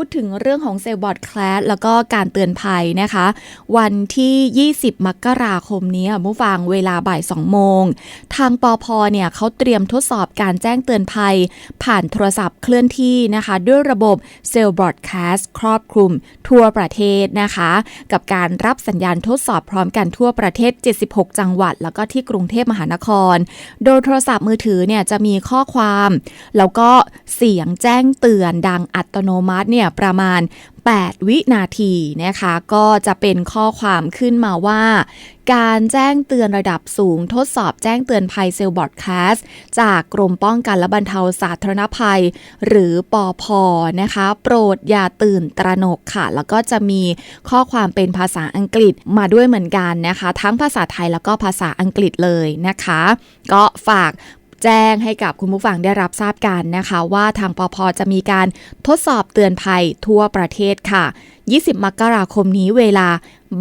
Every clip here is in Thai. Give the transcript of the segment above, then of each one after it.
พูดถึงเรื่องของเซลล์บอร์ดแคลสแล้วก็การเตือนภัยนะคะ วันที่ 20 มกราคมนี้ค่ะผู้ฟังเวลาบ่าย 2 โมง ทางปอพเนี่ยเขาเตรียมทดสอบการแจ้งเตือนภัย ผ่านโทรศัพท์เคลื่อนที่นะคะ ด้วยระบบเซลล์บอร์ดแคสครอบคลุมทั่วประเทศนะคะ กับการรับสัญญาณทดสอบพร้อมกันทั่วประเทศ 76 จังหวัด แล้วก็ที่กรุงเทพมหานคร โดยโทรศัพท์มือถือเนี่ยจะมีข้อความ แล้วก็เสียงแจ้งเตือนดังอัตโนมัติเนี่ยประมาณ 8 วินาทีนะคะ ก็จะเป็นข้อความขึ้นมาว่า การแจ้งเตือนระดับสูงทดสอบแจ้งเตือนภัยเซลล์บอร์ดแคสจากกรมป้องกันและบรรเทาสาธารณภัย หรือปอพนะคะ โปรดอย่าตื่นตระหนกค่ะ แล้วก็จะมีข้อความเป็นภาษาอังกฤษมาด้วยเหมือนกันนะคะ ทั้งภาษาไทยแล้วก็ภาษาอังกฤษเลยนะคะ ก็ฝาก แจ้งให้กับคุณผู้ฟังได้รับทราบกันนะคะ ว่าทางปพจะมีการทดสอบเตือนภัยทั่วประเทศค่ะ 20 มกราคมนี้เวลา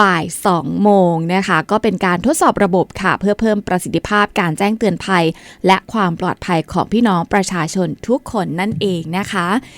บ่าย 2 โมงนะคะ ก็เป็นการทดสอบระบบค่ะ เพื่อเพิ่มประสิทธิภาพการแจ้งเตือนภัย และความปลอดภัยของพี่น้องประชาชนทุกคนนั่นเองนะคะ